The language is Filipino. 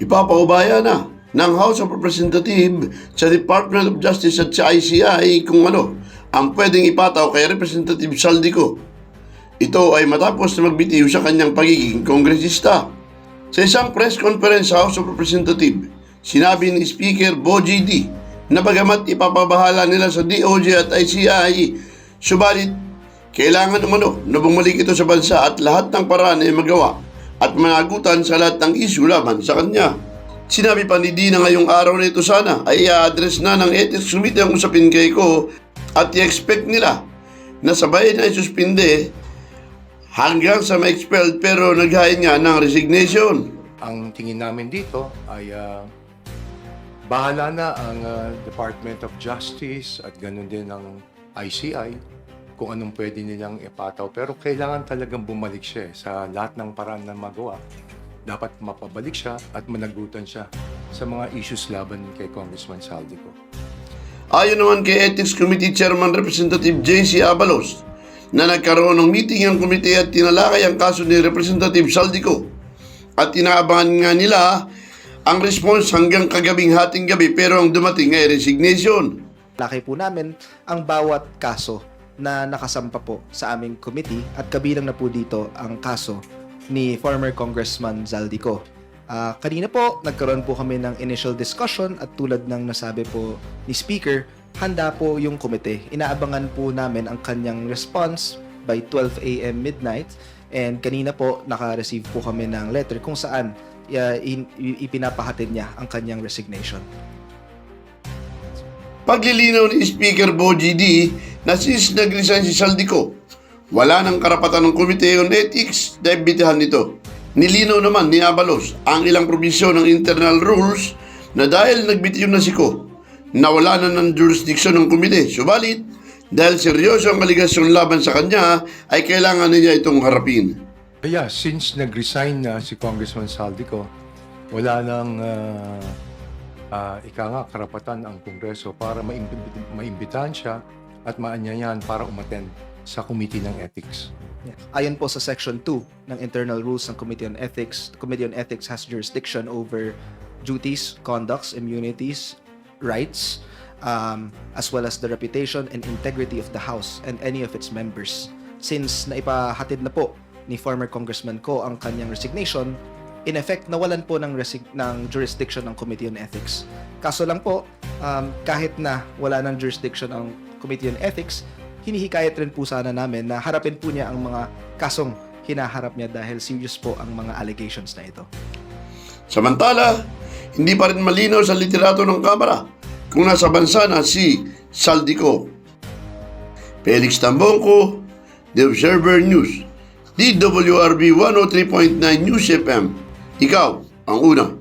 Ipapaubaya na ng House of Representatives sa Department of Justice at sa ICI kung ano ang pwedeng ipataw kay Representative Saldico. Ito ay matapos na magbitiw sa kanyang pagiging kongresista. Sa isang press conference sa House of Representatives, sinabi ni Speaker Boji D na bagamat ipapabahala nila sa DOJ at ICI, subalit kailangan umano na bumalik ito sa bansa at lahat ng paraan ay magawa at managutan sa lahat ng isyu laban sa kanya. Sinabi pa ni Dina ngayong araw na ito sana ay i-address na ng Ethics Committee ang usapin kay ko at i-expect nila na sabay na isuspinde hanggang sa ma-expelled pero naghain nga ng resignation. Ang tingin namin dito ay ah, bahala na ang ah, Department of Justice at ganun din ang ICI kung anong pwede nilang ipataw. Pero kailangan talagang bumalik siya eh, sa lahat ng paraan na magawa. Dapat mapabalik siya at managutan siya sa mga issues laban kay Congressman Saldico. Ayon naman kay Ethics Committee Chairman Representative J.C. Abalos na nagkaroon ng meeting ang komite at tinalakay ang kaso ni Representative Saldico at inaabangan nga nila ang response hanggang kagabing hating gabi pero ang dumating ay resignation. Laki po namin ang bawat kaso na nakasampa po sa aming committee at kabilang na po dito ang kaso ni former Congressman Zaldico. Ah, kanina po, nagkaroon po kami ng initial discussion at tulad ng nasabi po ni Speaker, handa po yung komite. Inaabangan po namin ang kanyang response by 12 a.m. midnight and kanina po naka-receive po kami ng letter kung saan in- ipinapahatid niya ang kanyang resignation. Paglilinaw ni Speaker Boji D na since nag-resign si Saldico, wala ng karapatan ng Committee on Ethics na imbitahan nito. Nilinaw naman ni Abalos ang ilang probisyon ng internal rules na dahil nagbitiw na si Ko, nawala na ng jurisdiction ng komite. Subalit, dahil seryoso ang aligasyon laban sa kanya, ay kailangan niya itong harapin. Kaya since nag-resign na si Congressman Saldico, wala nang ah, ah, ika nga karapatan ang Kongreso para maimbit- maimbitahan siya at maanyayan para umaten sa Committee ng Ethics. Yeah. Ayon po sa Section 2 ng Internal Rules ng Committee on Ethics, the Committee on Ethics has jurisdiction over duties, conducts, immunities, rights, um, as well as the reputation and integrity of the House and any of its members. Since naipahatid na po ni former Congressman Ko ang kanyang resignation, in effect, nawalan po ng, resig- ng jurisdiction ng Committee on Ethics. Kaso lang po, um, kahit na wala ng jurisdiction ang Committee on Ethics, hinihikayat rin po sana namin na harapin po niya ang mga kasong hinaharap niya dahil serious po ang mga allegations na ito. Samantala, hindi pa rin malinaw sa literato ng Kamara kung nasa bansa na si Saldico. Felix Tambongko, The Observer News, DWRB 103.9 News FM. Ikaw ang una.